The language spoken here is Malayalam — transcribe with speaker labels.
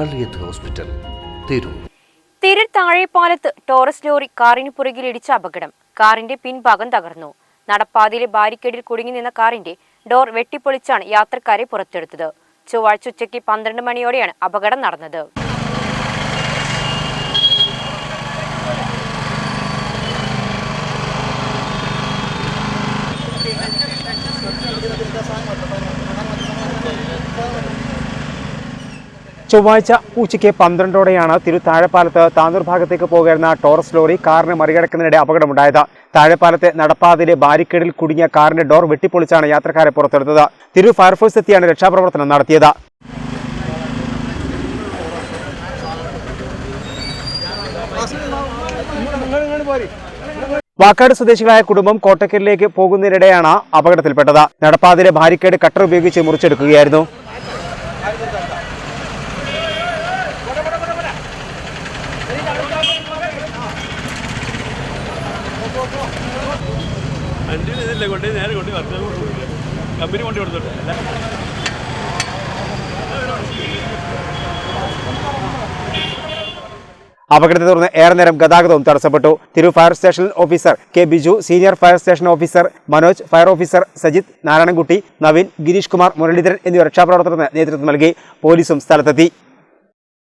Speaker 1: കള്ളിയത്ത് ഹോസ്പിറ്റൽ തിരൂർ.
Speaker 2: തിരൂർ താഴെപ്പാലത്ത് ടോറസ് ലോറി കാറിന് പുറകിൽ ഇടിച്ച അപകടം. കാറിന്റെ പിൻഭാഗം തകർന്നു. നടപ്പാതയിലെ ബാരിക്കേഡിൽ കുടുങ്ങി നിന്ന കാറിന്റെ ഡോർ വെട്ടിപ്പൊളിച്ചാണ് യാത്രക്കാരെ പുറത്തെടുത്തത്. ചൊവ്വാഴ്ച ഉച്ചയ്ക്ക് പന്ത്രണ്ട് മണിയോടെയാണ് അപകടം നടന്നത്.
Speaker 3: ചൊവ്വാഴ്ച ഉച്ചയ്ക്ക് പന്ത്രണ്ടോടെയാണ് തിരു താഴെപ്പാലത്ത് താന്നൂർ ഭാഗത്തേക്ക് പോകരുന്ന ടോറസ് ലോറി കാറിന് മറികടക്കുന്നതിനിടെ അപകടമുണ്ടായത്. താഴെപ്പാലത്തെ നടപ്പാതയിലെ ബാരിക്കേഡിൽ കുടുങ്ങിയ കാറിന്റെ ഡോർ വെട്ടിപ്പൊളിച്ചാണ് യാത്രക്കാരെ പുറത്തെടുത്തത്. തിരു ഫയർഫോഴ്സ് എത്തിയാണ് രക്ഷാപ്രവർത്തനം നടത്തിയത്. വാക്കാട് സ്വദേശികളായ കുടുംബം കോട്ടക്കലിലേക്ക് പോകുന്നതിനിടെയാണ് അപകടത്തിൽപ്പെട്ടത്. നടപ്പാതയിലെ ബാരിക്കേഡ് കട്ടർ ഉപയോഗിച്ച് മുറിച്ചെടുക്കുകയായിരുന്നു.
Speaker 4: വണ്ടി ഇതല്ലേ കൊണ്ട് നേരെ കൊണ്ട് വർഷം കമ്പനി കൊണ്ട് കൊടുത്തോട്ടെ.
Speaker 3: അപകടത്തെ തുടർന്ന് ഏറെ നേരം ഗതാഗതവും തടസ്സപ്പെട്ടു. തിരു fire station officer K Biju senior fire station officer Manoj fire officer Sajith Narayanankutty Naveen Girish Kumar Muraleedharan എന്നിവർ രക്ഷാപ്രവർത്തനത്തിന് നേതൃത്വം നൽകി. പോലീസും സ്ഥലത്തെത്തി.